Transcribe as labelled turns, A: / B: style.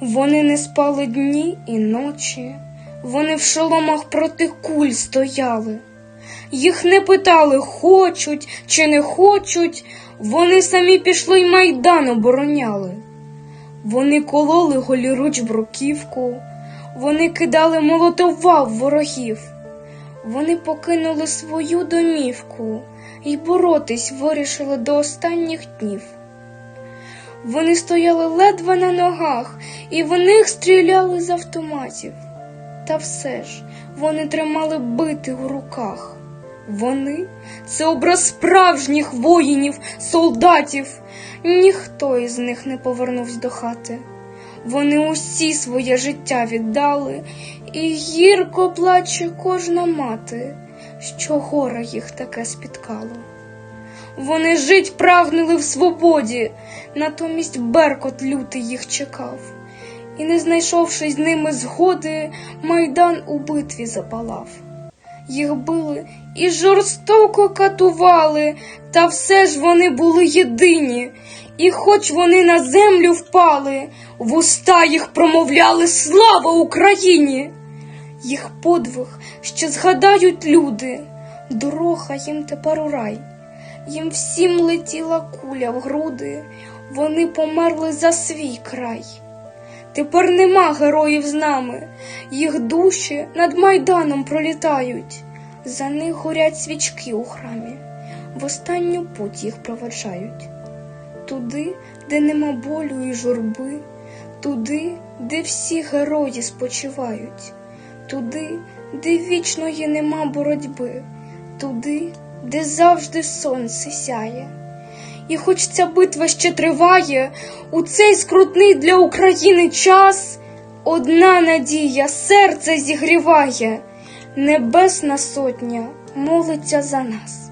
A: Вони не спали дні і ночі, вони в шоломах проти куль стояли. Їх не питали, хочуть чи не хочуть, вони самі пішли й майдан обороняли. Вони кололи голіруч бруківку, вони кидали молотова ворогів. Вони покинули свою домівку і боротись вирішили до останніх днів. Вони стояли ледве на ногах, і в них стріляли з автоматів. Та все ж вони тримали бити у руках. Вони це образ справжніх воїнів, солдатів. Ніхто із них не повернувся до хати. Вони усі своє життя віддали, і гірко плаче кожна мати, що горе їх таке спіткало. Вони жить прагнули в свободі, натомість беркот лютий їх чекав, і, не знайшовши з ними згоди, майдан у битві запалав. Їх били і жорстоко катували, та все ж вони були єдині, і хоч вони на землю впали, в уста їх промовляли Слава Україні! Їх подвиг ще згадають люди, дорога їм тепер у рай. Їм всім летіла куля в груди, вони померли за свій край. Тепер нема героїв з нами, їх душі над майданом пролітають, за них горять свічки у храмі, в останню путь їх проведжають. Туди, де нема болю і журби, туди, де всі герої спочивають, туди, де вічної нема боротьби, туди, де завжди сонце сяє. І хоч ця битва ще триває, у цей скрутний для України час одна надія серце зігріває, Небесна сотня молиться за нас.